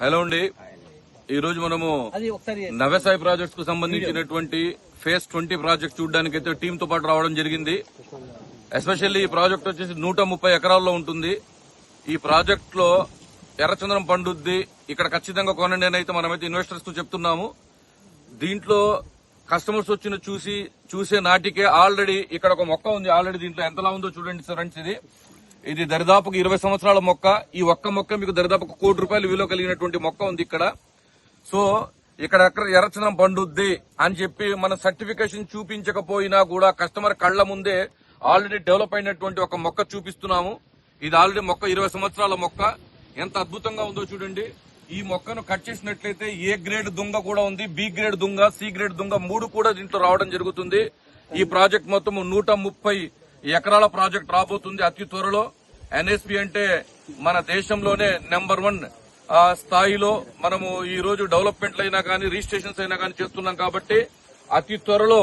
Hello అండి. ఈ రోజు మనము నవసాయి ప్రాజెక్ట్స్కు సంబంధించినటువంటి ఫేజ్ ట్వంటీ ప్రాజెక్ట్ చూడడానికి అయితే టీమ్తో పాటు రావడం జరిగింది. ఎస్పెషల్లీ ఈ ప్రాజెక్ట్ వచ్చేసి నూట ముప్పై ఎకరాల్లో ఉంటుంది. ఈ ప్రాజెక్ట్లో ఎర్రచంద్రం పండుద్ది. ఇక్కడ ఖచ్చితంగా కొనండి అని అయితే మనమైతే ఇన్వెస్టర్స్తో చెప్తున్నాము. దీంట్లో కస్టమర్స్ వచ్చిన చూసి చూసే నాటికే ఆల్రెడీ ఇక్కడ ఒక మొక్క ఉంది. ఆల్రెడీ దీంట్లో ఎంతలా ఉందో చూడండి ఫ్రెండ్స్ ఇది. ఇది దరిదాపుకు ఇరవై సంవత్సరాల మొక్క. ఈ ఒక్క మొక్క మీకు దరిదాపుకు కోటి రూపాయలు విలువ కలిగినటువంటి మొక్క ఉంది ఇక్కడ. సో ఇక్కడ ఎక్కడ ఎర్రచందనం పండుద్ది అని చెప్పి మన సర్టిఫికేషన్ చూపించకపోయినా కూడా కస్టమర్ కళ్ళ ముందే ఆల్రెడీ డెవలప్ అయినటువంటి ఒక మొక్క చూపిస్తున్నాము. ఇది ఆల్రెడీ మొక్క ఇరవై సంవత్సరాల మొక్క. ఎంత అద్భుతంగా ఉందో చూడండి. ఈ మొక్కను కట్ చేసినట్లయితే ఏ గ్రేడ్ దుంగ కూడా ఉంది బి గ్రేడ్ దుంగ సి గ్రేడ్ దుంగ మూడు కూడా దీంట్లో రావడం జరుగుతుంది. ఈ ప్రాజెక్ట్ మొత్తం నూట ముప్పై ఎకరాల ప్రాజెక్ట్ రాబోతుంది అతి త్వరలో. ఎన్ఎస్పి అంటే మన దేశంలోనే నెంబర్ వన్ స్థాయిలో మనము ఈ రోజు డెవలప్మెంట్లు అయినా కానీ రిజిస్ట్రేషన్స్ అయినా కానీ చేస్తున్నాం కాబట్టి అతి త్వరలో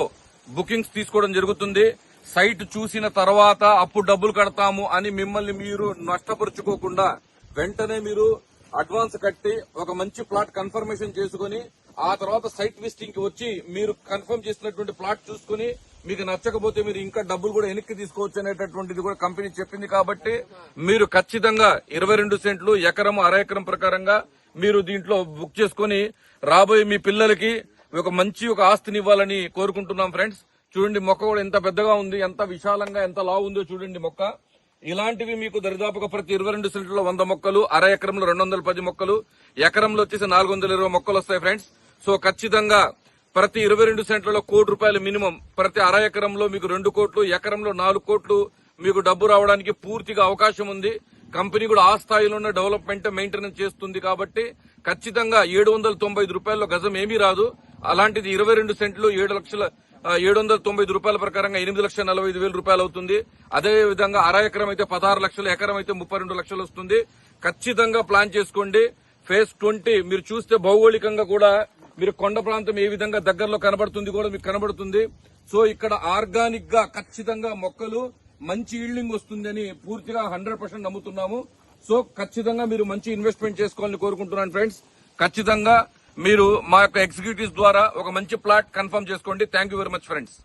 బుకింగ్స్ తీసుకోవడం జరుగుతుంది. సైట్ చూసిన తర్వాత అప్పుడు డబ్బులు కడతాము అని మిమ్మల్ని మీరు నష్టపరుచుకోకుండా వెంటనే మీరు అడ్వాన్స్ కట్టి ఒక మంచి ప్లాట్ కన్ఫర్మేషన్ చేసుకుని ఆ తర్వాత సైట్ విజిటింగ్కి వచ్చి మీరు కన్ఫర్మ్ చేసినటువంటి ప్లాట్ చూసుకుని మీకు నచ్చకపోతే మీరు ఇంకా డబ్బులు కూడా వెనక్కి తీసుకోవచ్చు అనేటటువంటిది కూడా కంపెనీ చెప్పింది కాబట్టి మీరు ఖచ్చితంగా ఇరవై రెండు సెంట్లు ఎకరం అర ఎకరం ప్రకారంగా మీరు దీంట్లో బుక్ చేసుకుని రాబోయే మీ పిల్లలకి ఒక మంచి ఒక ఆస్తిని ఇవ్వాలని కోరుకుంటున్నాం ఫ్రెండ్స్. చూడండి మొక్క కూడా ఎంత పెద్దగా ఉంది ఎంత విశాలంగా ఎంత లావు ఉందో చూడండి మొక్క. ఇలాంటివి మీకు దరిదాపుగా ప్రతి ఇరవై రెండు సెంట్లలో వంద మొక్కలు అర ఎకరంలో రెండు వందల పది మొక్కలు ఎకరంలో వచ్చేసి నాలుగు వందల ఇరవై మొక్కలు వస్తాయి ఫ్రెండ్స్. సో ఖచ్చితంగా ప్రతి ఇరవై రెండు సెంట్లలో కోటి రూపాయలు మినిమం. ప్రతి అర ఎకరంలో మీకు రెండు కోట్లు ఎకరంలో నాలుగు కోట్లు మీకు డబ్బు రావడానికి పూర్తిగా అవకాశం ఉంది. కంపెనీ కూడా ఆ స్థాయిలోనే డెవలప్మెంట్ మెయింటెనెన్స్ చేస్తుంది కాబట్టి ఖచ్చితంగా ఏడు వందల తొంభై ఐదు రూపాయల్లో గజం ఏమీ రాదు. అలాంటిది ఇరవై రెండు సెంట్లు ఏడు లక్షల ఏడు వందల తొంభై ఐదు రూపాయల ప్రకారంగా ఎనిమిది లక్షల నలభై ఐదు వేల రూపాయలు అవుతుంది. అదే విధంగా అర ఎకరం అయితే పదహారు లక్షలు ఎకరం అయితే ముప్పై రెండు లక్షలు వస్తుంది. ఖచ్చితంగా ప్లాన్ చేసుకోండి. ఫేజ్ ట్వంటీ మీరు చూస్తే భౌగోళికంగా కూడా మీరు కొండ ప్రాంతం ఏ విధంగా దగ్గరలో కనబడుతుంది కూడా మీకు కనబడుతుంది. సో ఇక్కడ ఆర్గానిక్గా ఖచ్చితంగా మొక్కలు మంచి ఈల్డింగ్ వస్తుందని పూర్తిగా హండ్రెడ్ పర్సెంట్ నమ్ముతున్నాము. సో ఖచ్చితంగా మీరు మంచి ఇన్వెస్ట్మెంట్ చేసుకోవాలని కోరుకుంటున్నాను ఫ్రెండ్స్. ఖచ్చితంగా మీరు మా యొక్క ఎగ్జిక్యూటివ్స్ ద్వారా ఒక మంచి ప్లాట్ కన్ఫర్మ్ చేసుకోండి. Thank you very much friends.